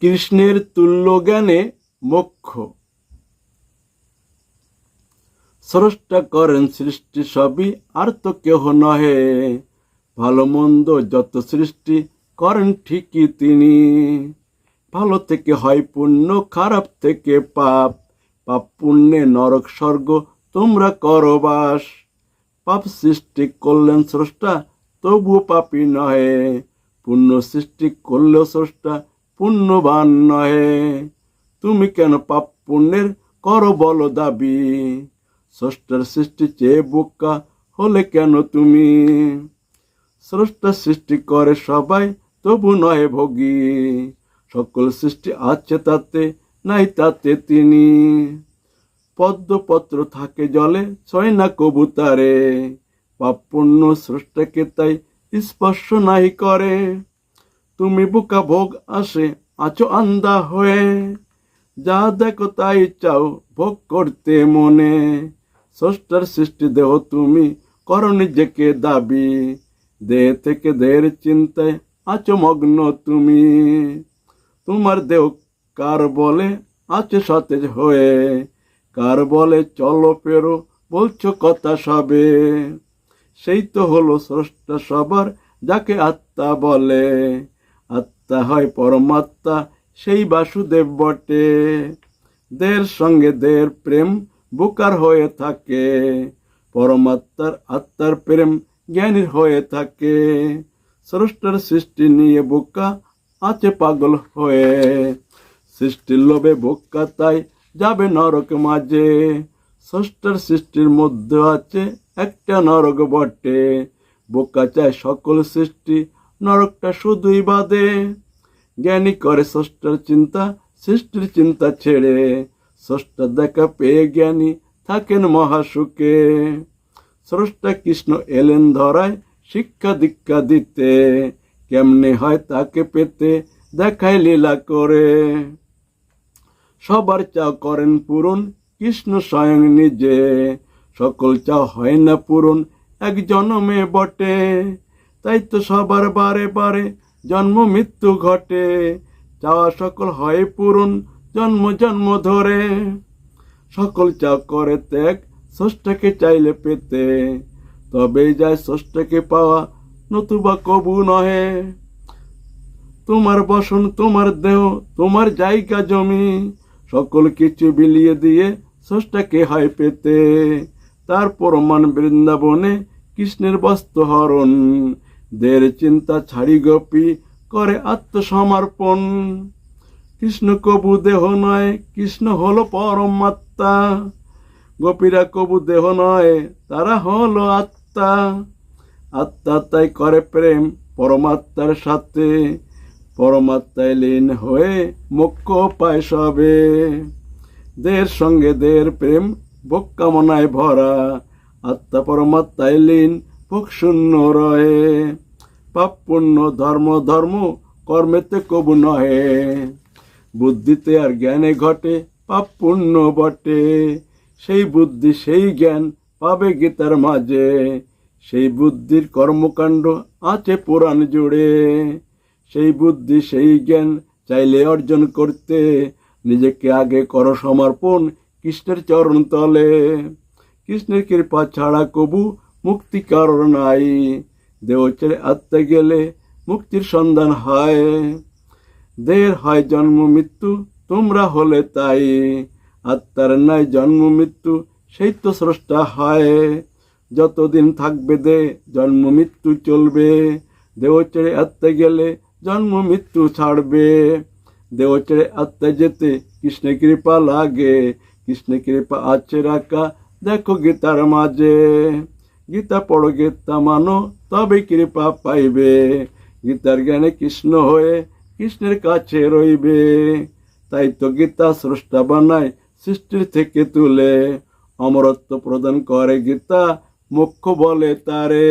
কৃষ্ণের তুল্য জ্ঞানে মোক্ষ। স্রষ্টা করেন সৃষ্টি সবই, আর তো কেহ নহে। ভালো মন্দ যত সৃষ্টি করেন ঠিকই তিনি। ভালো থেকে হয় পুণ্য, খারাপ থেকে পাপ। পাপ পুণ্যে নরক স্বর্গ, তোমরা করো বাস। পাপ সৃষ্টি করলেন স্রষ্টা তবু পাপী নহে। পুণ্য সৃষ্টি করলেও স্রষ্টা পুণ্যবান নহে। তুমি কেন পাপ পুণ্যের করো বলো দাবি? স্রষ্টার সৃষ্টি চেয়ে বোকা হলে কেন তুমি? স্রষ্টা সৃষ্টি করে সবাই, তবু নয় ভোগী। সকল সৃষ্টি আছে তাতে, নাই তাতে তিনি। পদ্মপত্র থাকে জলে, ছয় না কবুতারে পাপ পুণ্য স্রষ্টাকে তাই স্পর্শ নাই করে। তুমি বুকা ভোগ আসে, আছো আন্দা হয়ে। যা দেখো তাই চাও ভোগ করতে মনে। স্রষ্টার সৃষ্টি দেহ তুমি করো নিজেকে দাবি। দেহ থেকে দেহের চিন্তায় আছো মগ্ন তুমি। তোমার দেহ কার বলে আছে সতেজ হয়ে। কার বলে চলো পেরো বলছো কথা সবে। সেই তো হলো স্রষ্টা সবার, যাকে আত্মা বলে। আত্মা হয় পরমাত্মা, সেই বাসুদেব বটে। দের সঙ্গে দের প্রেম বুকার হয়ে থাকে। পরমাত্মার আত্মার প্রেম জ্ঞানীর হয়ে থাকে। স্রষ্টার সৃষ্টি নিয়ে বোকা আছে পাগল হয়ে। সৃষ্টির লোভে বোকা তাই যাবে নরক মাঝে। ষষ্ঠার সৃষ্টির মধ্যে আছে একটা নরক বটে। বোকা চায় সকল সৃষ্টি নরকটা শুধুই বাদে জ্ঞানী করে ষষ্ঠার চিন্তা, সৃষ্টির চিন্তা ছেড়ে। ষষ্ঠা দেখা পেয়ে জ্ঞানী থাকেন মহাসুখে। স্রষ্টা কৃষ্ণ এলেন ধরায় শিক্ষা দীক্ষা দিতে। কেমনে হয় তাকে পেতে দেখায় লীলা করে। সবার চাও করেন পূরণ, কৃষ্ণ স্বয়ং নিজে। সকল চাও হয় না পূরণ, এক জন্মে বটে। তাই তো সবার বারে বারে জন্ম মৃত্যু ঘটে। চাওয়া সকল হয় পূরণ, জন্ম জন্ম ধরে। সকল চাও করে ত্যাগ ষষ্ঠকে চাইলে পেতে। তবেই যায় ষষ্ঠকে পাওয়া, নতুবা কবু নহে। তোমার বসন, তোমার দেহ, তোমার জায়গা জমি, সকল কিছু বিলিয়ে দিয়ে ষষ্ঠাকে হয় পেতে। তারপর মান বৃন্দাবনে কৃষ্ণের বস্ত্র হরণ দের চিন্তা ছাড়ি গোপী করে আত্মসমর্পণ। কৃষ্ণ কবু দেহ নয়, কৃষ্ণ হলো পরমাত্মা। গোপীরা কবু দেহ নয়, তারা হলো আত্মা। আত্মা তাই করে প্রেম, পরমাত্মার সাথে। পরমাত্মায় লীন হয়ে মোক্ষ পায় সবে। দের সঙ্গে দের প্রেম ভোগ কামনায় ভরা। আত্মা পরমাত্মায় লীন শূন্য রয়ে, পাপ পুণ্য, ধর্ম ধর্ম কর্মেতে কবু নহে। বুদ্ধিতে আর জ্ঞানে ঘটে, পাপ পুণ্য বটে। সেই বুদ্ধি, সেই জ্ঞান পাবে গীতার মাঝে। সেই বুদ্ধির কর্মকাণ্ড আছে পুরাণ জুড়ে। সেই বুদ্ধি, সেই জ্ঞান চাইলে অর্জন করতে, নিজেকে আগে করো সমর্পণ কৃষ্ণের চরণ তলে। কৃষ্ণের কৃপা ছাড়া কবু মুক্তি কারণ নাই। দেহ ছেড়ে আত্মা গেলে মুক্তির সন্ধান হয়। দের হয় জন্ম, মৃত্যু, তোমরা হলে তাই। আত্মার নাই জন্ম, মৃত্যু, সেই তো স্রষ্টা হয়। যতদিন থাকবে দে, জন্ম, মৃত্যু চলবে। দেহ ছেড়ে আত্মা গেলে জন্ম, মৃত্যু ছাড়বে। দেহ ছেড়ে আত্মা যেতে কৃষ্ণ কৃপা লাগে। কৃষ্ণ কৃপা আছে রাখা, দেখো গীতার মাঝে। গীতা পড়ো, গীতা মানো তবে কৃপা পাইবে। গীতার জ্ঞানে কৃষ্ণ হয়ে কৃষ্ণের কাছে রইবে। তাই তো গীতা স্রষ্টা বানায় সৃষ্টির থেকে তুলে। অমরত্ব প্রদান করে গীতা, মুখ্য বলে তারে।